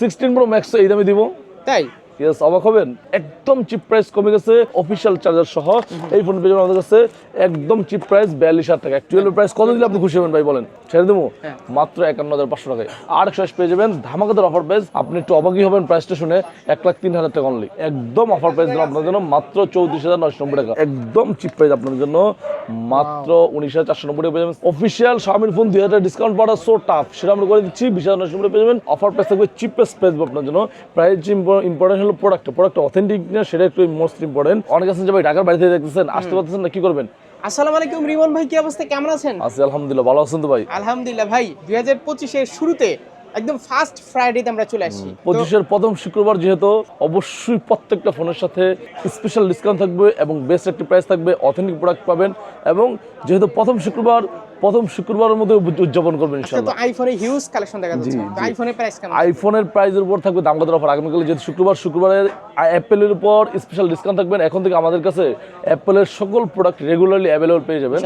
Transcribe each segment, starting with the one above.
Sixteen pro max এই দামে দিব। তাই? ইয়েস অবাক হবেন? একদম চিপ প্রাইস কমে গেছে অফিসিয়াল চার্জার সহ। এই ফোন পেয়ে আমাদের কাছে একদম চিপ প্রাইস বিয়াল্লিশ হাজার টাকা। টুয়েলভ প্রাইস কত দিলে আপনি খুশি হবেন ভাই বলেন? ছেড়ে দেবো? হ্যাঁ। মাত্র একান্ন হাজার পাঁচশো টাকায়। আর পেয়ে যাবেন ধামাকাদার অফার প্রাইস আপনি একটু অবাকই হবেন প্রাইসটা শুনে এক লাখ তিন হাজার টাকা অনলি একদম অফার প্রাইস দিলাম আপনার জন্য মাত্র চৌত্রিশ হাজার নয়শো নব্বই টাকা। একদম চিপ প্রাইস আপনার জন্য মাত্র উনিশ হাজার চারশো নব্বই টাকা পেয়ে যাবেন। অফিসিয়াল স্বামীর ফোন দুই হাজার ডিসকাউন্ট পাওয়া সো টাফ সেটা আমরা করে দিচ্ছি বিশ হাজার নয়শো নব্বই পেয়ে যাবেন। অফার প্রাইস থাকবে চিপেস্ট প্রাইস আপনার জন্য। প্রাইস ইম্পর্টেন্ট হলো প্রোডাক্ট প্রোডাক্ট অথেন্টিক না সেটা একটু মোস্ট ইম্পর্টেন্ট অনেক আছেন যে ভাই ঢাকার বাড়িতে দেখতেছেন আসতে পারতেছেন না কি করবেন? আসসালামু আলাইকুম রিমন ভাই কি অবস্থা? কেমন আছেন? আছি আলহামদুলিল্লাহ ভালো আছেন তো ভাই? আলহামদুলিল্লাহ ভাই দুই হাজার পঁচিশের শুরুতে একদম ফার্স্ট ফ্রাইডেতে আমরা চলে আসি। পঁচিশের প্রথম শুক্রবার যেহেতু অবশ্যই প্রত্যেকটা ফোনের সাথে স্পেশাল ডিসকাউন্ট থাকবে এবং বেস্ট একটি প্রাইস থাকবে অথেন্টিক প্রোডাক্ট পাবেন এবং যেহেতু প্রথম শুক্রবার প্রথম শুক্রবারের মধ্যে উদযাপন করবেন ইনশাআল্লাহ। আইফোনে হিউজ কালেকশন দেখা যাচ্ছে। আইফোনের প্রাইস কেমন? আইফোনের প্রাইসের উপর থাকবে দামগাদার অফার? আগামীকাল যেহেতু শুক্রবার শুক্রবারের অ্যাপেলের উপর স্পেশাল ডিসকাউন্ট থাকবেন। এখন থেকে আমাদের কাছে অ্যাপেলের সকল প্রোডাক্ট রেগুলারলি অ্যাভেলেবল পেয়ে যাবেন।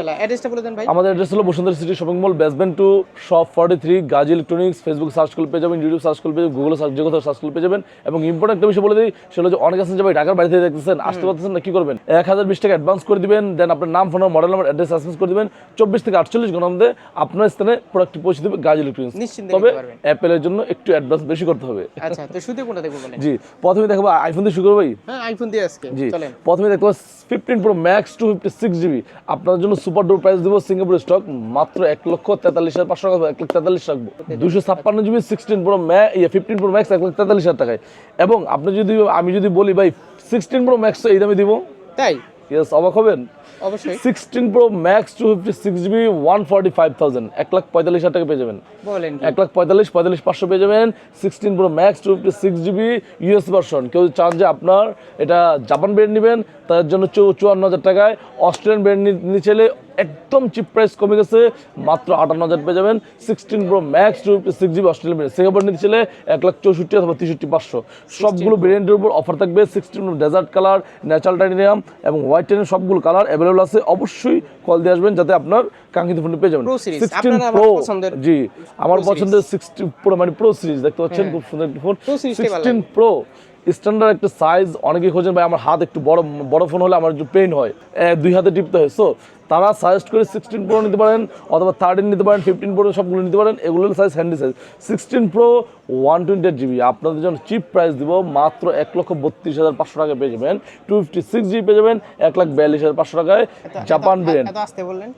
আমাদের অ্যাড্রেস হলো Bashundhara city shopping mall basement two shop forty three Gazi electronics Facebook search করলে পেয়ে যাবেন ইউটিউব সার্চ করলে পেয়ে যাবেন গুগল সার্চ যে কোথাও সার্চ করলে পেয়ে যাবেন। এবং ইম্পর্টেন্ট একটা বিষয় বলে দিই সেটা হচ্ছে অনেক আছেন যে ভাই ঢাকার বাড়িতে দেখতেছেন আসতে পারতেছেন না কি করবেন? এক হাজার বিশ টাকা অ্যাডভান্স করে দিবেন দেন আপনার নাম ফোন মডেল নাম্বার অ্যাড্রেস অ্যাসেন্স করে দিবেন চব্বিশ থেকে আটচল্লিশ ঘণ্টার মধ্যে আপনার স্থানে প্রোডাক্টটি পৌঁছে দেবে গাজী ইলেকট্রনিক্স তবে অ্যাপেলের জন্য একটু অ্যাডভান্স বেশি করতে হবে। আচ্ছা তো শুধু কোনটা দেখব জি প্রথমে দেখাবো আইফোন দিয়ে শুরু করব ভাই? হ্যাঁ আইফোন দিয়ে আজকে। জি। চলেন। প্রথমে দেখতে fifteen pro max two fifty six GB আপনার জন্য সুপার ডোর প্রাইস দেবো সিঙ্গাপুর স্টক মাত্র এক লক্ষ তেতাল্লিশ হাজার পাঁচশো টাকা এক লাখ তেতাল্লিশ রাখব। দুশো ছাপ্পান্ন জিবি সিক্সটিন প্রো ম্যা ফিফটিন প্রো ম্যাক্স এক লাখ তেতাল্লিশ হাজার টাকায়। এবং আপনি যদি আমি যদি বলি ভাই সিক্সটিন প্রো ম্যাক্স এই দামে দিব। তাই? ইয়েস অবাক হবেন? অবশ্যই। Sixteen pro max two fifty six GB one forty five thousand এক লাখ পঁয়তাল্লিশ হাজার টাকা পেয়ে যাবেন। বলেন এক লাখ পঁয়তাল্লিশ পঁয়তাল্লিশ পাঁচশো পেয়ে যাবেন। Sixteen pro max two fifty six GB US version কেউ চান যে আপনার এটা জাপান ব্র্যান্ড নেবেন তার জন্য চৌ চুয়ান্ন হাজার টাকায়। অস্ট্রেলিয়ান ব্র্যান্ড নিতে চাইলে একদম চিপ প্রাইস কমে গেছে। মাত্র আটান্ন হাজার পেয়ে যাবেন। Sixteen pro max two fifty six GB Australian brand Singapore নিতে চাইলে এক লাখ চৌষট্টি অথবা তেষট্টি পাঁচশো। সবগুলো ব্র্যান্ডের উপর অফার থাকবে। Sixteen pro desert colour natural titanium এবং হোয়াইট টাইটেনিয়াম সবগুলো কালার অ্যাভেলেবল আছে। অবশ্যই কল দিয়ে আসবেন যাতে আপনার কাঙ্ক্ষিত ফোনটি পেয়ে যাবেন। Pro series, 16 আপনার আমার Pro, পছন্দের জি আমার পছন্দের সিক্সটি প্রো মানে প্রো সিরিজ দেখতে পাচ্ছেন খুব সুন্দর একটি ফোন সিক্সটিন প্রো স্ট্যান্ডার্ড একটা সাইজ অনেকেই খোঁজেন ভাই আমার হাত একটু বড় বড় ফোন হলে আমার একটু পেইন হয়। দুই হাতে টিপতে হয়। সো তারা সাজেস্ট করে সিক্সটিন প্রো নিতে পারেন অথবা থার্টিন নিতে পারেন ফিফটিন প্রো সবগুলো নিতে পারেন এগুলো size handy size sixteen pro one twenty GB আপনাদের জন্য চিপ প্রাইস দিব মাত্র এক লক্ষ বত্রিশ হাজার পাঁচশো টাকা পেয়ে যাবেন। টু ফিফটি সিক্স জিবি পেয়ে যাবেন এক লাখ বিয়াল্লিশ হাজার পাঁচশো টাকায় জাপান ব্র্যান্ড আসতে বললেন?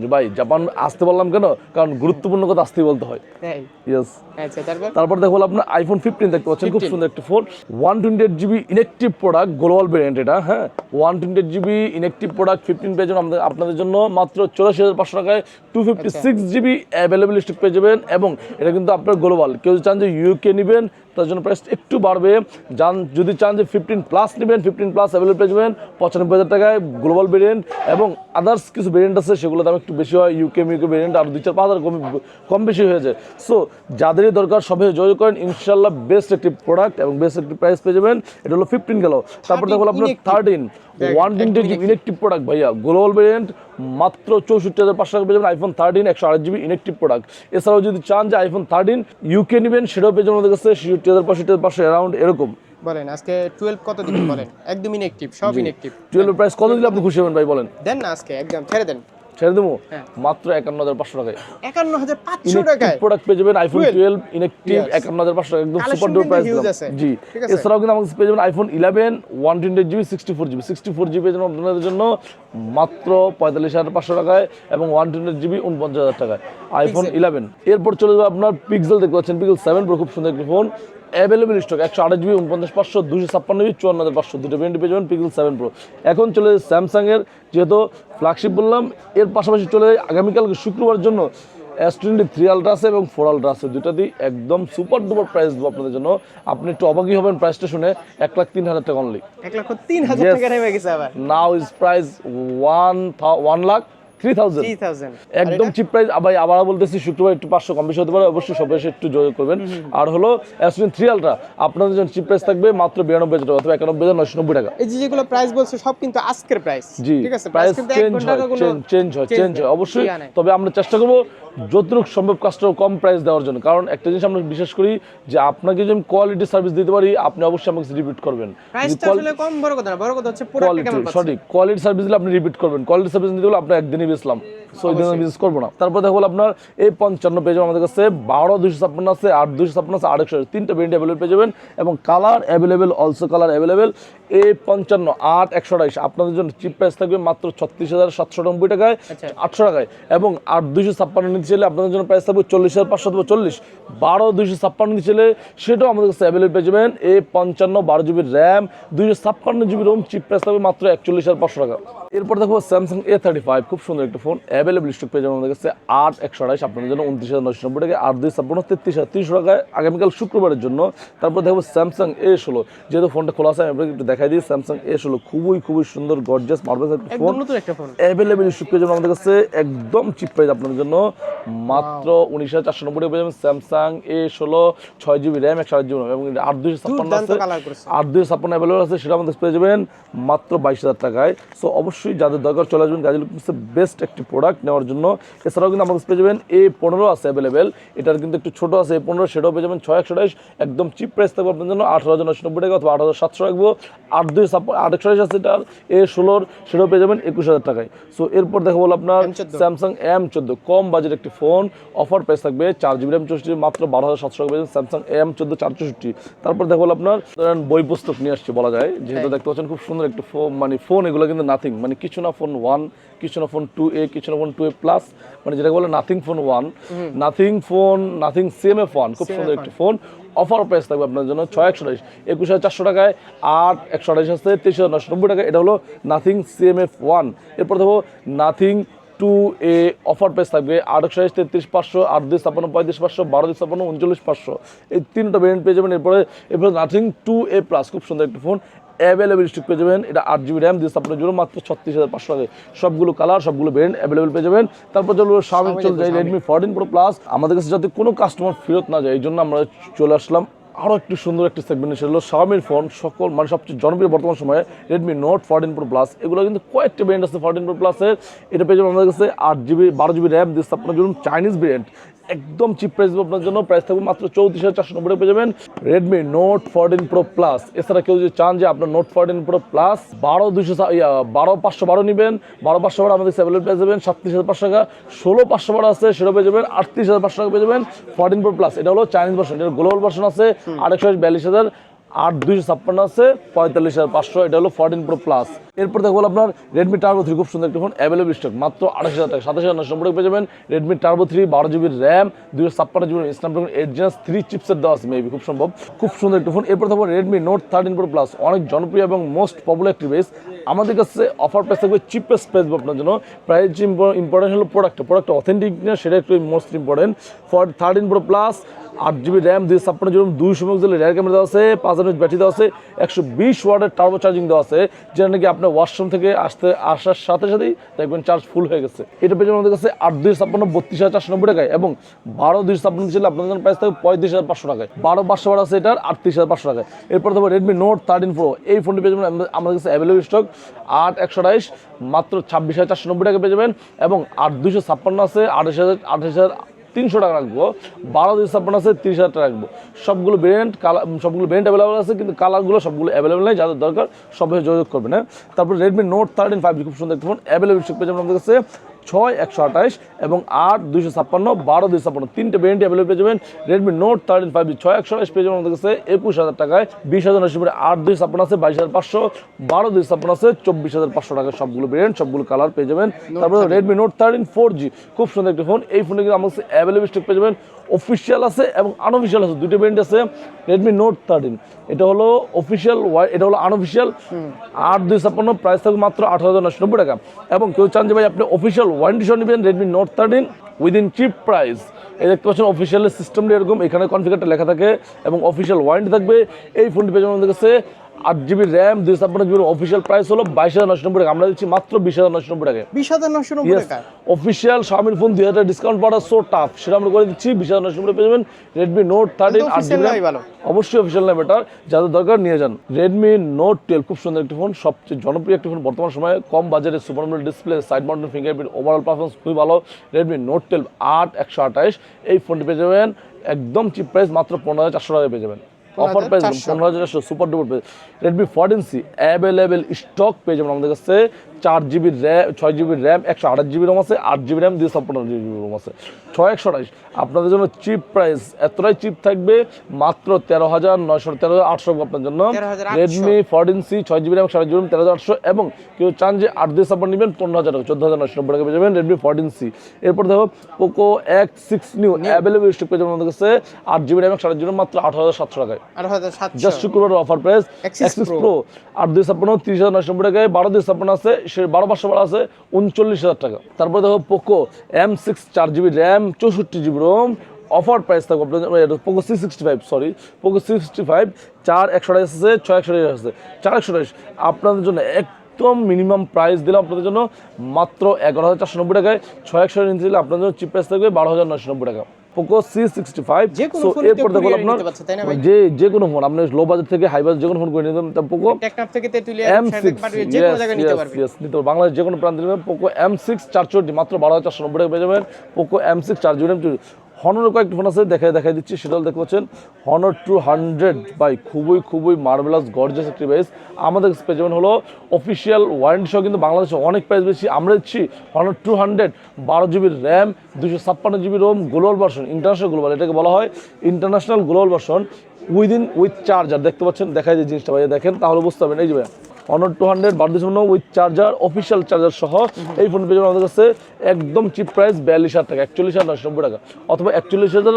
যে ভাই জাপান আসতে বললাম কেন? কারণ গুরুত্বপূর্ণ কথা আসতেই বলতে হয়। ইয়েস আচ্ছা তারপর? তারপর দেখো আপনার আইফোন ফিফটিন দেখতে পাচ্ছেন খুব সুন্দর একটা phone one twenty eight GB inactive product global variant এটা হ্যাঁ? One twenty eight GB inactive product fifteen পেয়ে যাবেন আপনাদের জন্য মাত্র চৌরাশি হাজার পাঁচশো টাকায় two fifty six GB available stock পেয়ে যাবেন এবং এটা কিন্তু আপনার গ্লোবাল কেউ চান যে ইউকে নেবেন তার জন্য প্রাইস একটু বাড়বে। যান যদি চান যে ফিফটিন প্লাস নেবেন ফিফটিন প্লাস অ্যাভেলেবল পেয়ে যাবেন পঁচানব্বই হাজার টাকায় গ্লোবাল ভেরিয়েন্ট এবং আদার্স কিছু ভেরিয়েন্ট আছে সেগুলো দাম একটু বেশি হয় ইউকে মিউকে ভেরিয়েন্ট আর দুই চার পাঁচ হাজার কম কম বেশি হয়ে যায়। সো যাদেরই দরকার সবাই যোগাযোগ করেন ইনশাল্লাহ বেস্ট একটি প্রোডাক্ট এবং বেস্ট একটি প্রাইস পেয়ে যাবেন। এটা হলো ফিফটিন গেল। তারপর দেখো আপনার thirteen one twenty inactive product ভাইয়া। গ্লোবাল ভেরিয়েন্ট মাত্র চৌষট্টি হাজার পাঁচশো টাকা পেয়ে যাবেন আইফোন থার্টিন একশো আট জিবি ইনেকটিভ প্রোডাক্ট এছাড়াও যদি চান যে আইফোন থার্টিন ইউকে নেবেন সেটাও পেয়ে যাবেন আমাদের কাছে ছেষট্টি হাজার পাঁচশো হাজার পাঁচশো অ্যারাউন্ড এরকম। বলেন আজকে টুয়েলভ কত দিবেন বলেন? একদম ইনেকটিভ সব ইনেকটিভ টুয়েলভ প্রাইস কত দিলে আপনি খুশি হবেন ভাই বলেন? দেন না আজকে একদম ছেড়ে দেন। ছেড়ে দেবো? হ্যাঁ। মাত্র একান্ন হাজার পাঁচশো টাকায়। একান্ন হাজার পাঁচশো টাকায়? প্রোডাক্ট পেয়ে যাবেন আইফোন টুয়েলভ ইনেকটিভ একান্ন হাজার পাঁচশো টাকা একদম সুপার কিন্তু প্রাইস জি এছাড়াও কিন্তু আমাদের পেয়ে যাবেন iPhone eleven one twenty GB sixty four GB sixty four GB জন্য আপনাদের জন্য মাত্র পঁয়তাল্লিশ হাজার পাঁচশো টাকায় এবং ওয়ান টোয়েন্টি জিবি উনপঞ্চাশ হাজার টাকায়। আইফোন ইলেভেন এরপর চলে যাবে আপনার পিক্সেল দেখতে পাচ্ছেন পিক্সেল সেভেন প্রো খুব সুন্দর একটি ফোন অ্যাভেলেবল স্টক একশো আঠাশ জিবি উনপঞ্চাশ পাঁচশো দুশো ছাপ্পান্ন জিবি চুয়ান্ন হাজার পাঁচশো দুটো ভেরিয়েন্ট পেয়ে যাবেন পিক্সেল সেভেন প্রো এখন চলে যায় স্যামসাংয়ের যেহেতু ফ্ল্যাগশিপ বললাম এর পাশাপাশি চলে যায় আগামীকাল শুক্রবার জন্য এস টোয়েন্টি থ্রি আলট্রা আছে এবং ফোর আলট্রা আছে। দুটাতেই একদম সুপার ডুপার প্রাইস দেবো আপনাদের জন্য। আপনি একটু অবাকই হবেন প্রাইসটা শুনে এক লাখ তিন হাজার টাকা অনলি এক লক্ষ তিন হাজার টাকা now is price one one lakh three thousand একদম চিপ প্রাইস আবার আবার বলতেছি শুক্রবার একটু পাঁচশো কম বেশি হতে পারে। অবশ্যই সবাই একটু যোগাযোগ করবেন। আর হলো থ্রি আলট্রা আপনাদের জন্য চিপ প্রাইস থাকবে মাত্র বিরানব্বই হাজার টাকা অথবা একানব্বই হাজার নশো নব্বই টাকা। এই যে যেগুলো প্রাইস বলছে সব কিন্তু আজকের প্রাইস জি ঠিক আছে? প্রাইস চেঞ্জ হয় চেঞ্জ হয় চেঞ্জ হয়। অবশ্যই তবে আমরা চেষ্টা করব যতটুকু সম্ভব কাস্টমার কম প্রাইস দেওয়ার জন্য। কারণ একটা জিনিস আমরা বিশ্বাস করি যে আপনাকে যদি আমি কোয়ালিটি সার্ভিস দিতে পারি আপনি অবশ্যই আমাকে রিপিট করবেন। কোয়ালিটি সঠিক। কোয়ালিটি সার্ভিস দিলে আপনি রিপিট করবেন। কোয়ালিটি সার্ভিস দিতে হলে আপনার একদিনই বেচলাম সো ওই দিন বিজনেস করব না। তারপর দেখো আপনার এই পঞ্চান্ন পেজ আমাদের কাছে বারো দুশো ছাপ্পান্ন আছে আট দুশো ছাপ্পান্ন আছে আরেকশো তিনটা অ্যাভেলেবল পেয়ে যাবেন। এবং colour available also colour available এই পঞ্চান্ন আট একশো আড়াইশ আপনাদের জন্য চিপ প্রাইস থাকবে মাত্র ছত্রিশ হাজার সাতশো নব্বই টাকায় আচ্ছা। আটশো টাকায়। এবং আট দুশো ছাপ্পান্ন নিতে চাইলে আপনাদের জন্য প্রাইস থাকবে চল্লিশ হাজার পাঁচশো অথবা চল্লিশ। বারো দুশো ছাপ্পান্ন নিতে চাইলে সেটাও আমাদের কাছে অ্যাভেলেবল পেয়ে যাবেন। এই পঞ্চান্ন বারো জিবি র্যাম দুইশো ছাপ্পান্ন জিবি রোম চিপ প্রাইস থাকবে মাত্র একচল্লিশ হাজার পাঁচশো টাকা। এরপর দেখো স্যামসাং এ থার্টি ফাইভ খুব সুন্দর একটা ফোন অ্যাভেলেবল স্টক পেয়ে যাবেন আমাদের কাছে আট একশো আড়াইশ আপনাদের জন্য উনত্রিশ হাজার নশো নব্বই টাকা আট দুই ছাপ্পান্ন তেত্রিশ হাজার তিনশো টাকায় আগামীকাল শুক্রবারের জন্য। তারপর দেখব স্যামসাং এ ষোলো যেহেতু ফোনটা খোলা আছে আমি আপনাকে একটু দেখাই দিই। স্যামসাং এ ষোলো খুবই খুবই সুন্দর গর্জাস মার্বেল একটা ফোন অ্যাভেলেবেল ইস্যু পেয়ে যাবেন আমাদের কাছে একদম চিপ প্রাইস আপনাদের জন্য। মাত্র উনিশ হাজার চারশো নব্বই পেয়ে যাবেন স্যামসাং এ ষোলো ছয় জিবি র্যাম একশো আট জিবি এবং আট দুইশো ছাপ্পান্ন আছে। আট দুই ছাপ্পান্ন অ্যাভেলেবল আছে সেটা আমাদের পেয়ে যাবেন মাত্র বাইশ হাজার টাকায়। সো অবশ্যই যাদের দরকার চলে আসবেন গাজী লুকিংসের বেস্ট একটি প্রোডাক্ট নেওয়ার জন্য। এছাড়াও কিন্তু আমাদের পেয়ে যাবেন এ পনেরো আছে অ্যাভেলেবেল এটার কিন্তু একটু ছোটো আছে এ পনেরো সেটাও পেয়ে যাবেন ছয় একশো আঠাইশ একদম চিপ প্রাইস থাকবে আপনার জন্য আঠারো হাজার নশো নব্বই টাকা অথবা আট হাজার সাতশো রাখব। আট দুই ছাপ্পান্ন আট একশো আঠাইশ আছে এটার এ ষোলোর সেটাও পেয়ে যাবেন একুশ হাজার টাকায়। সো এরপর দেখা বলো আপনার স্যামসাং এম চোদ্দ। কম বাজেট একটি ফোন অফার প্রাইস থাকবে চার জিবি র্যাম চৌষট্টি মাত্র বারো হাজার সাতশো টাকা স্যামসাং এম চোদ্দ চার চৌষট্টি। তারপর দেখো আপনার ধরেন বই পুস্তক নিয়ে আসছে বলা যায় যেহেতু দেখতে পাচ্ছেন খুব সুন্দর একটা ফোন মানে ফোন এগুলো কিন্তু নাথিং মানে কিছু না ফোন ওয়ান কিছু না ফোন টু এ কিছু না ফোন টু এ প্লাস মানে যেটাকে বলে nothing phone one nothing phone nothing same F one খুব সুন্দর একটি ফোন অফার প্রাইস থাকবে আপনার জন্য ছয় একশো আঠাইশ একুশ হাজার চারশো টাকায় আট একশো আঠাইশ আসতে তেইশ হাজার নশো নব্বই টাকা এটা হলো নাথিং সিএম এফ ওয়ান এরপর দেখো nothing two A offer price থাকবে আট একশো আঠাইশ তেত্রিশ পাঁচশো আট দুই ছাপ্পান্ন পঁয়ত্রিশ পাঁচশো বারো দুই ছাপ্পান্ন উনচল্লিশ পাঁচশো। এই তিনটা ভেরিয়েন্ট পেয়ে যাবেন। এরপরে এরপরে নাথিং টু এ প্লাস খুব সুন্দর একটা ফোন অ্যাভেলেবেল স্টিক পেয়ে যাবেন। এটা আট জিবি র্যাম দিয়ে আপনার জন্য মাত্র ছত্রিশ হাজার পাঁচশো টাকা সবগুলো কালার সবগুলো ভেরিয়েন্ট অ্যাভেলেবেল পেয়ে যাবেন। তারপর চলবে সামনে চলে যায় রেডমি ফোরটিন প্রো প্লাস আমাদের কাছে যাতে কোনো কাস্টমার ফেরত না যায় এই জন্য আমরা চলে আসলাম আরও একটু সুন্দর একটি সেগমেন্ট এসে হলো ফোন সকল মানে সবচেয়ে জনপ্রিয় বর্তমান সময়ে Redmi note fourteen pro plus এগুলো কিন্তু কয়েকটি ব্র্যান্ড আছে ফোরটিন প্রো প্লাসের এটা পেয়ে যাবেন আমাদের কাছে আট জিবি বারো জিবি র্যাম দিচ্ছে আপনার জন্য চাইনিজ ভেরিয়েন্ট একদম চিপ প্রাইস আপনার জন্য। প্রাইস থাকবে মাত্র চৌত্রিশ হাজার চারশো নব্বই পেয়ে যাবেন Redmi note fourteen pro plus এছাড়া কেউ যদি চান যে আপনার নোট ফোরটিন প্রো প্লাস বারো দুশো বারো পাঁচশো বারো নেবেন। বারো পাঁচশো বারো আমাদের সেভেন পেয়ে যাবেন, সাতত্রিশ হাজার পাঁচশো টাকা। ষোলো পাঁচশো বারো আছে সেটা পেয়ে যাবেন, আটত্রিশ হাজার পাঁচশো টাকা পেয়ে যাবেন ফোরটিন প্রো প্লাস এটা হলো চাইনিজ ভার্সন এটা গ্লোবাল ভার্সন আছে আটশো বিয়াল্লিশ হাজার। আট দুইশো ছাপ্পান্ন আছে, পঁয়তাল্লিশ হাজার পাঁচশো, এটা হলো ফোরটিন প্রো প্লাস এরপর দেখব আপনার রেডমি টার্বো থ্রি খুব সুন্দর একটা ফোন অ্যাভেলেবল স্টক মাত্র আঠাশ হাজার টাকা, সাতাশ হাজার নশো নব্বই পেয়ে যাবেন রেডমি টার্বো থ্রি বারো জিবি র্যাম দুইশো ছাপ্পান্ন GB Snapdragon eight gen three chipset দেওয়া আছে মেবি খুব সম্ভব। খুব সুন্দর একটা ফোন এরপর দেখব Redmi note thirteen pro plus অনেক জনপ্রিয় এবং মোস্ট পপুলার একটি বেস আমাদের কাছে অফার প্রাইস থাকবে চিপেস্ট প্রাইস আপনার জন্য। প্রাইস ইম্পর্টেন্ট হলো প্রোডাক্ট প্রোডাক্ট অথেন্টিক না, সেটা একটু most important for thirteen pro plus আট জিবি র্যাম দুই ছাপ্পান্ন জিবি, দুইশো মেগাপিক্সেলের রিয়ার ক্যামেরা দেওয়া আছে, পাঁচ হাজার ব্যাটারি দেওয়া আছে, একশো বিশ ওয়াটের টার্বো চার্জিং দেওয়া আছে, যেটা নাকি আপনার ওয়াশরুম থেকে আসতে, আসার সাথে সাথেই দেখবেন চার্জ ফুল হয়ে গেছে। এটা পেয়ে যাবেন আমাদের কাছে আট দুই ছাপ্পান্ন বত্রিশ হাজার চারশো নব্বই টাকায় এবং বারো দুই ছাপ্পান্ন ছিল আপনাদের জন্য প্রাইস থাকবে পঁয়ত্রিশ হাজার পাঁচশো টাকায়। বারো পাঁচশো বার আছে এটার, আটত্রিশ হাজার পাঁচশো টাকায়। এরপর দেখব রেডমি নোট থার্টিন প্রো এই ফোনটি পেয়ে যাবেন আমাদের- কাছে অ্যাভেলেবল স্টক আট একশো মাত্র ছাব্বিশ হাজার চারশো নব্বই টাকা পেয়ে যাবেন এবং আট দুইশো ছাপ্পান্ন আছে, আঠাশ হাজার আঠাশ হাজার তিনশো টাকা রাখব। বারো দুই ছাপ্পান্ন আছে, তিরিশ হাজার টাকা রাখব। সবগুলো ভেরিয়েন্ট কালার সবগুলো ভেরিয়েন্ট অ্যাভেলেবেল আছে, কিন্তু কালারগুলো সবগুলো অ্যাভেলেবেল নেই, যাদের দরকার সবাই যোগাযোগ করবে না তারপর রেডমি নোট থার্টিন ফাইভ খুব সুন্দর একটা ফোন অ্যাভেলেবেল পেয়ে যাবেন আমাদের কাছে। ছয় একশো আঠাশ এবং আট দুইশো ছাপ্পান্ন বারো দুইশো ছাপ্পান্ন। তিনটে ভেরিয়েন্ট অ্যাভেলেবল পেয়ে যাবেন। Redmi note thirteen five G ছয় একশো আঠাশ পেয়ে যাবেন আমাদের কাছে। একুশ হাজার টাকায় বিশ হাজার নশো আট দুই ছাপ্পান্ন আছে বাইশ হাজার পাঁচশো। বারো দুই ছাপ্পান্ন আছে চব্বিশ হাজার পাঁচশো টাকায় সবগুলো ভ্যারিয়েন্ট সবগুলো কালার পেয়ে যাবেন। তারপরে Redmi note thirteen four G খুব সুন্দর একটি ফোন এই ফোনে কিন্তু আমার কাছে অ্যাভেলেবল স্টক পেয়ে যাবেন। অফিসিয়াল আছে এবং আনঅফিসিয়াল আছে। দুটো ভেরিয়েন্ট আছে রেডমি নোট থার্টিন এটা হলো অফিসিয়াল এটা হলো আনঅফিসিয়াল আট দুই ছাপ্পান্ন প্রাইস থাকবে মাত্র আঠারো হাজার নশো নব্বই টাকা। এবং কেউ চান যে ভাই আপনি অফিসিয়াল ওয়ারেন্টি সহ নেবেন Redmi note thirteen within cheap price এই দেখতে পাচ্ছেন অফিসিয়ালের সিস্টেমটা এরকম। এখানে কনফিগারটা লেখা থাকে এবং অফিসিয়াল ওয়ারেন্টি থাকবে। এই ফোনটি পেয়ে আমাদের কাছে আট জিবি র্যাম দুই ছাপ্পান্ন জিবির অফিসিয়াল প্রাইস হলো বাইশ হাজার নশো নব্বই টাকা। আমরা দিচ্ছি মাত্র বিশ হাজার নশো নব্বই টাকা বিশ হাজার নশো নব্বই টাকা। অফিসিয়াল শামির ফোন দুই হাজার ডিসকাউন্ট পাওয়া সো টাফ সেটা আমরা করে দিচ্ছি বিশ হাজার নশো নব্বই পেয়ে যাবেন রেডমি নোট থার্টিন আট জিবি অবশ্যই অফিসিয়াল নেই বেটার। যাদের দরকার নিয়ে যান। রেডমি নোট টুয়েলভ খুব সুন্দর একটি ফোন সবচেয়ে জনপ্রিয় একটি ফোন বর্তমান সময়ে। কম বাজারে super display side mountain fingerprint overall performance খুবই ভালো। রেডমি নোট টুয়েলভ আট একশো আঠাশ। এই ফোনটি পেয়ে যাবেন একদম চিপ প্রাইস মাত্র পনেরো হাজার চারশো টাকায় পেয়ে যাবেন। অফার প্রাইস 15,400 পনেরো হাজার সুপার ডুপার পেয়েছিলাম Redmi fourteen C available stock পেয়ে যাবেন আমাদের কাছে। চার জিবি র্যাম ছয় জিবি র্যাম একশো আঠাশ জিবি রোম আছে আট জিবি র্যাম দুশো ছাপ্পান্ন জিবি রোম আছে। ছয় একশো আঠাশ। আপনাদের জন্য চিপ প্রাইস এতটাই চিপ থাকবে মাত্র তেরো হাজার নয়শো তেরো হাজার আটশো আপনার জন্য। রেডমি ফোরটিন সি ছয় জিবি র্যাম সাড়ে জিবি র্যাম তেরো হাজার আটশো। এবং কেউ চান যে আট দিয়ে ছাপ্পান্ন নেবেন পনেরো হাজার টাকা চোদ্দ হাজার নয়শো নব্বই টাকা পেয়ে যাবেন রেডমি ফোরটিন সি এরপর দেখো Poco X six new available stock পেয়ে যাবেন আমাদের কাছে আট জিবি র্যাম সাড়ে জিবি মাত্র আট হাজার সাতশো টাকায়। আট জাস্ট শুক্রবার অফার প্রাইস Pro। প্রো আর দুই ছাপ্পান্ন তিরিশ হাজার নয়শো নব্বই টাকায় বারো দুই ছাপ্পান্ন আছে বারো পাঁচশো বারো আছে, উনচল্লিশ হাজার টাকা। তারপরে দেখো পোকো এম সিক্স চার জিবি র্যাম চৌষট্টি জিবি রোম অফার প্রাইস থাকবে আপনাদের Poco C sixty five sorry Poco C sixty five চার একশো টাকা আছে, ছয় একশো টাকা আছে, চার একশো টাকা আপনাদের জন্য একদম মিনিমাম প্রাইস দিলাম আপনাদের জন্য। মাত্র এগারো হাজার চারশো নব্বই টাকায়। ছয় একশো নিতে দিলে আপনাদের জন্য চিপ প্রাইস থাকবে বারো হাজার নয়শো নব্বই টাকা। পোকো সি সিক্সটি ফাইভ যে সো এরপর দেখো আপনার? যে যে কোনো ফোন আপনি লো বাজেট থেকে হাই বাজেট যে কোনো ফোন করে নিতে পারবেন। পোকো এম সিক্স নিতে বাংলাদেশ যে কোনো প্রান্তে নেবেন। পোকো এম সিক্স চার চৌষট্টি মাত্র বারো হাজার চারশো নব্বই টাকা পেয়ে যাবেন। পোকো এম সিক্স চার জিবি হনর কয়েকটি ফোন আছে দেখাই দেখাই দিচ্ছি। সেটাও দেখতে পাচ্ছেন হনর টু হান্ড্রেড। বাই খুবই খুবই মার্বেলাস গর্জাস একটি প্রাইস আমাদের পেয়ে যাবেন হলো অফিসিয়াল ওয়ারেন্টি সহ কিন্তু বাংলাদেশে অনেক প্রাইস বেশি। আমরা দিচ্ছি হনর টু হান্ড্রেড বারো জিবি র্যাম দুশো ছাপ্পান্ন GB ROM global version international global এটাকে বলা হয় international global version within with charger দেখতে পাচ্ছেন দেখাই যে জিনিসটা ভাই দেখেন তাহলে বুঝতে পারবেন। এই যে ভাই, অনর টু হান্ড্রেড বারো দুশো উইথ চার্জার অফিসিয়াল চার্জার সহ এই ফোন পেয়ে যাবেন আমাদের কাছে একদম চিপ প্রাইস বিয়াল্লিশ হাজার টাকা একচল্লিশ হাজার নশো নব্বই টাকা। অথবা একচল্লিশ হাজার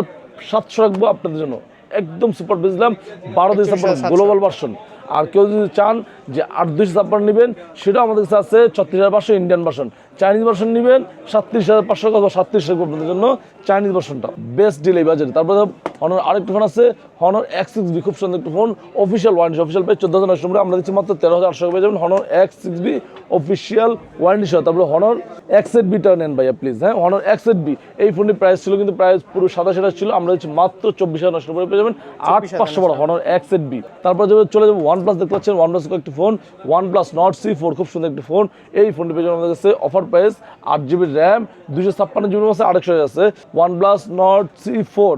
সাতশো রাখব আপনাদের জন্য। একদম সুপার বেজলাম বারো দুই সাপার গ্লোবাল ভার্সন আর কেউ যদি চান যে আট দুইশো ছাপ্পান্ন নেবেন সেটাও আমাদের কাছে আছে ছত্রিশ হাজার পাঁচশো ইন্ডিয়ান ভার্সন চাইনিজ ভার্সন নেবেন, সাতত্রিশ হাজার পাঁচশো অথবা সাতত্রিশ হাজার আপনাদের জন্য চাইনিজ ভার্সনটা বেস্ট ডিল এই বাজারে তারপরে হনর আরেকটা ফোন আছে হনর এক্স সিক্স বি খুব সুন্দর একটা phone official warranty official price চোদ্দ হাজার নশো আমরা দিচ্ছি মাত্র তেরো হাজার আটশো পেয়ে যাবেন Honor X six B official warranty সহ। তারপরে হনর এক্স এড বিটা নেন ভাইয়া প্লিজ হ্যাঁ? হনর এক্স এড বি এই ফোনটির প্রাইস ছিল কিন্তু প্রাইস পুরো সাতাশ হাজার ছিল, আমরা দিচ্ছি মাত্র চব্বিশ হাজার নশো পেয়ে যাবেন আট পাঁচশো বড় হনর এক্স এড বি তারপর চলে যাব ওয়ান প্লাস দেখতে পাচ্ছেন ওয়ান প্লাস একটি phone OnePlus Nord C four খুব সুন্দর একটি ফোন এই ফোনটি পেয়ে যাবেন আমাদের কাছে অফার প্রাইস আট জিবি র্যাম দুশো ছাপ্পান্ন জিবির মধ্যে আট একশো আছে one plus Nord C four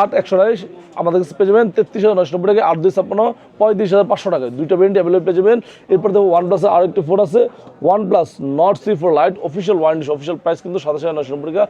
আট, একশো আড়াইশ। আমাদের কাছে পেয়ে যাবেন তেত্রিশ হাজার নশো নব্বই টাকা আট দুই ছাপ্পান্ন, পঁয়ত্রিশ হাজার পাঁচশো টাকা। দুইটা ব্র্যান্ড অ্যাভেলেবল পেয়ে যাবেন। এরপর দেখো ওয়ান প্লাসের আরেকটি ফোন আছে। OnePlus Nord C four lite official warranty official price কিন্তু সাতাশ হাজার নশো নব্বই টাকা।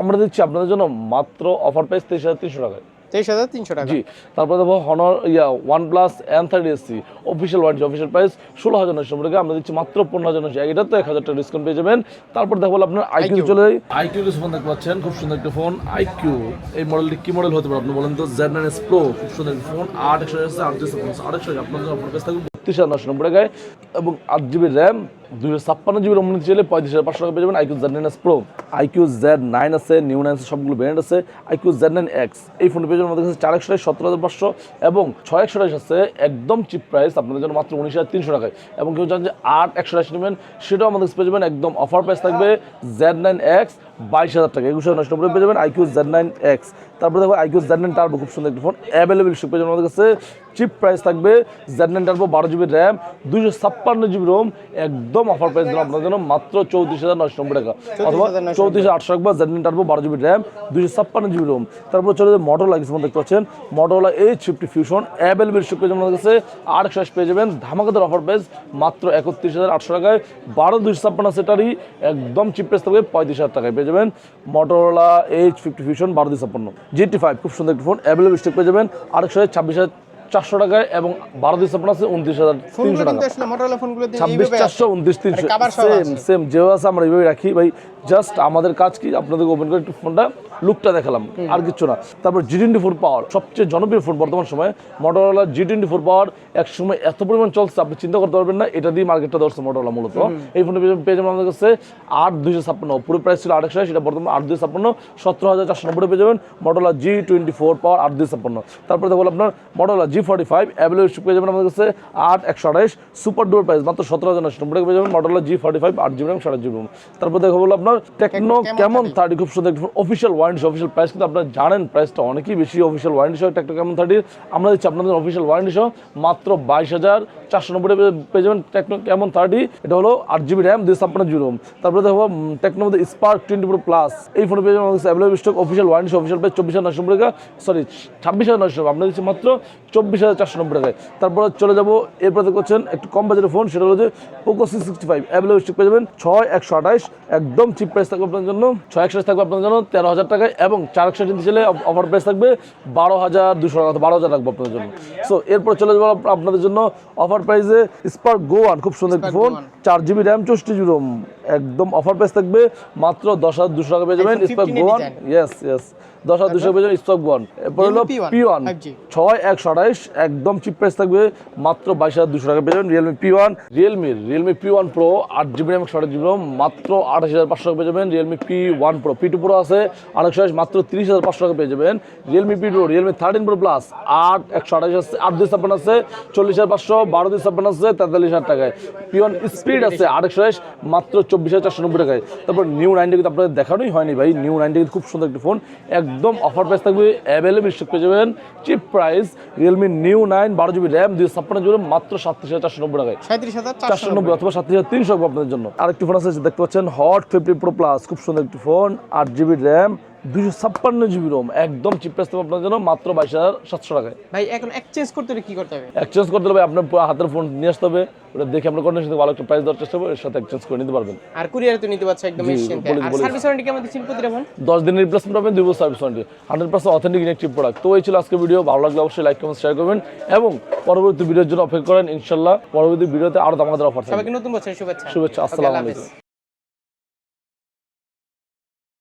আমরা দিচ্ছি আপনাদের জন্য মাত্র অফার প্রাইস তেইশ হাজার তিনশো টাকায়। তেইশ হাজার তিনশো টাকা। জি তারপরে দেখো Honor yeah OnePlus N thirty AC official warranty official price ষোলো হাজার নয়শো টাকা। আমরা দিচ্ছি মাত্র পনেরো হাজার নয়শো এটা তো এক হাজার টাকা ডিসকাউন্ট পেয়ে যাবেন। তারপর দেখো আপনার আইকিউ চলে যাই আইকিউ ফোন দেখতে পাচ্ছেন খুব সুন্দর একটা ফোন আইকিউ এই মডেলটি কি মডেল হতে পারে আপনি বলেন তো? জেড নাইন এস প্রো খুব সুন্দর ফোন আট একশো আট দুশো আট একশো আপনার আপনার কাছে থাকবে বত্রিশ হাজার নশো নব্বই টাকায় এবং আট জিবি র্যাম দুশো ছাপ্পান্ন জিবি রোম নিতে চাইলে পঁয়ত্রিশ হাজার পাঁচশো টাকা পেয়ে যাবেন iQOO Z nine S pro iQOO Z nine আছে, নিউ নাইন সবগুলো ব্র্যান্ড আছে। আইকিউ জেড নাইন এক্স এই ফোন পেয়ে যাবেন আমাদের কাছে চার একশো সতেরো হাজার পাঁচশো, এবং ছয় একশো আছে, একদম চিপ প্রাইস আপনাদের জন্য মাত্র উনিশ হাজার তিনশো টাকায়। এবং কেউ চান যে আট একশো আশি নেবেন, সেটাও আমাদের কাছে পেয়ে যাবেন, একদম অফার প্রাইস থাকবে জেড নাইন এক্স বাইশ হাজার টাকা। একুশ হাজার নষ্ট করে পেয়ে যাবেন আইকিউ জেড নাইন এক্স তারপরে দেখো, আইকিউ জেড নাইন টার্বো খুব সুন্দর একটা ফোন অ্যাভেলেবেল পেয়ে যাবেন আমাদের কাছে চিপ প্রাইস থাকবে জেড নাইন টার্বো বারো জিবি র্যাম দুশো ছাপ্পান্ন জিবি রোম একদম অফার প্রাইস দিলাম আপনাদের জন্য মাত্র চৌত্রিশ হাজার নশো নব্বই টাকা। অথবা চৌত্রিশ আটশো একবার জেড নাইন টার্বো বারো জিবি র্যাম দুশো ছাপ্পান্ন জিবি রোম তারপর চলে যাবে মোটরলা কিছু দেখতে পাচ্ছেন। Motorola H fifty fusion available পেয়ে যাবেন কাছে আর একশো পেয়ে যাবেন। ধামাকাদার অফার প্রাইস মাত্র একত্রিশ হাজার আটশো টাকায়। বারো দুশো ছাপ্পান্ন সেটারই একদম চিপ প্রাইস থাকবে পঁয়ত্রিশ হাজার টাকায় পেয়ে যাবেন। মোটরলা এইচ ফিফটি ফিউশন বারো দুশো ছাপ্পান্ন। জিটি ফাইভ খুব সুন্দর একটি ফোন অ্যাভেলেবল স্টক পেয়ে যাবেন। আরেকশো ছাব্বিশ হাজার চারশো টাকায় এবং বারো দুশো ছাপ্পান্ন আছে উনত্রিশ হাজার তিনশো টাকা। ছাব্বিশ চারশো উনত্রিশ তিনশো। সেম সেম যেভাবে আছে আমরা এইভাবে রাখি। ভাই জাস্ট আমাদের কাজ কি? আপনাদেরকে ওপেন করে একটু ফোনটা লুকটা দেখালাম। আর কিছু না। তারপর জি টোয়েন্টি ফোর পাওয়ার সবচেয়ে জনপ্রিয় ফোন বর্তমান সময়ে মোটরওয়ালা জি টোয়েন্টি ফোর পাওয়ার এক সময় এত পরিমাণ চলছে আপনি চিন্তা করতে পারবেন না এটা দিয়ে মার্কেটটা ধরছে মোটরওয়ালা মূলত। এই ফোনটা পেয়ে যাবেন আমাদের কাছে আট দুইশো ছাপ্পান্ন পুরো প্রাইস ছিল আট একশো সেটা বর্তমানে আট দুইশো ছাপ্পান্ন সতেরো হাজার চারশো নব্বই পেয়ে যাবেন মোটরওয়ালা জি টোয়েন্টি ফোর পাওয়ার আট দুইশো ছাপ্পান্ন। তারপরে দেখব আপনার Motorola G forty five available পেয়ে যাবেন আমাদের কাছে আট একশো আঠাইশ সুপার ডোর প্রাইস মাত্র সতেরো হাজার নশো নব্বই পেয়ে যাবেন মোটরওয়ালা জি ফর্টি ফাইভ আট জিবি র্যাম সাড়ে জিবি তারপর দেখো বলো আপনার টেকনো কেমন থার্টি খুব সুন্দর অফিসিয়াল ওয়ারেন্টি অফিসিয়াল প্রাইস কিন্তু আপনারা জানেন প্রাইসটা অনেকই বেশি অফিসিয়াল ওয়ারেন্টি সহ টেকনো কেমন থার্টির আমরা দিচ্ছি আপনাদের অফিসিয়াল ওয়ারেন্টি সহ মাত্র বাইশ হাজার চারশো নব্বই পেয়ে যাবেন টেকনো কেমন থার্টি এটা হলো আট জিবি র্যাম দুই ছাপ্পান্ন জিবি রোম তারপরে দেখো টেকনো মধ্যে স্পার্ক টোয়েন্টি ফোর প্লাস এই ফোনে পেয়ে যাবেন available stock official warranty official price চব্বিশ হাজার নশো নব্বই টাকা। সরি ছাব্বিশ হাজার নশো আমরা দিচ্ছি মাত্র চব্বিশ হাজার চারশো নব্বই টাকায়। তারপরে চলে যাব এরপরে দেখছেন একটু কম বাজারের ফোন সেটা হলো যে Poco C sixty five available stock পেয়ে যাবেন ছয় একশো আঠাইশ একদম চিপ প্রাইস থাকবে আপনার জন্য ছয় একশো থাকবে আপনার জন্য তেরো হাজার টাকায় এবং চার একশো চাইলে অফার প্রাইস থাকবে বারো হাজার দুশো টাকা বারো হাজার রাখব আপনার জন্য। সো এরপর চলে যাব আপ- আপনাদের জন্য অফার প্রাইসে স্পার্ক গোয়ান খুব সুন্দর ফোন চার জিবি র্যাম চৌষট্টি জিবি রোম একদম অফার প্রাইস থাকবে মাত্র দশ হাজার দুশো টাকা পেয়ে যাবেন স্পার্ক 15 গো এর ওয়ান design। ইয়েস ইয়েস দশ হাজার দুশো যাবেন স্পার্ক ওয়ান এরপর হলো পি ওয়ান ছয় একশো আঠাইশ একদম চিপ প্রাইস থাকবে। মাত্র বাইশ হাজার দুশো টাকা পেয়ে Realme P one Realme Realme P one pro আট জিবি একশো আঠাশ জিবি মাত্র আঠাশ হাজার পাঁচশো টাকা পেয়ে যাবেন Realme P one pro P two pro আছে আঠাশ মাত্র তিরিশ হাজার পাঁচশো টাকা পেয়ে যাবেন Realme P two Realme thirteen pro plus আট একশো আঠাশ আছে আট দুই ছাপ্পান্ন আছে চল্লিশ হাজার পাঁচশো বারো দুই ছাপ্পান্ন আছে তেতাল্লিশ হাজার টাকায়। পি ওয়ান স্পিড আছে আট একশো আঠাশ মাত্র চব্বিশ হাজার চারশো নব্বই টাকায়। তারপর নিউ নাইনটি কিন্তু আপনাদের দেখানোই হয়নি ভাই। নিউ নাইনটি কিন্তু খুব সুন্দর একটি ফোন একদম অফার প্রাইস থাকবে অ্যাভেলেবল স্টক পেয়ে যাবেন। Cheap price Realme new nine বারো জিবি র্যাম দুই ছাপ্পান্ন জিবি মাত্র সাতত্রিশ হাজার চারশো নব্বই টাকায়। সাঁত্রিশ হাজার চারশো নব্বই। অথবা সাতত্রিশ হাজার তিনশো আপনাদের জন্য। আরেকটি ফোন আছে দেখতে পাচ্ছেন হট ফিফটি প্রো প্লাস খুব সুন্দর একটি ফোন আট জিবি র্যাম দুশো ছাপ্পান্ন জিবি রোম একদম আপনাদের জন্য মাত্র বাইশ হাজার সাতশো টাকায়। ভাই এখন এক্সচেঞ্জ করতে হলে কি করতে হবে? এক্সচেঞ্জ করতে হবে আপনার হাতের ফোন নিয়ে আসতে হবে ওটা দেখে আপনার ভালো একটা প্রাইস দেওয়ার চেষ্টা করব এর সাথে এক্সচেঞ্জ করে নিতে পারবেন। আর কুরিয়ারে তো নিতে পারছ একদম আর সার্ভিস ওয়ারেন্টি কেমন দিচ্ছেন প্রতিটা ফোন দশ দিনের রিপ্লেসমেন্ট পাবেন দুই বছর service warranty hundred percent authentic inactive product তো এই ছিল আজকে ভিডিও ভালো লাগলে অবশ্যই লাইক কমেন্ট শেয়ার করবেন এবং পরবর্তী ভিডিওর জন্য অপেক্ষা করেন ইনশাল্লাহ পরবর্তী ভিডিওতে আরও আমাদের অফার থাকবে। সবাইকে নতুন বছরের শুভেচ্ছা। শুভেচ্ছা আসসালামু আলাইকুম।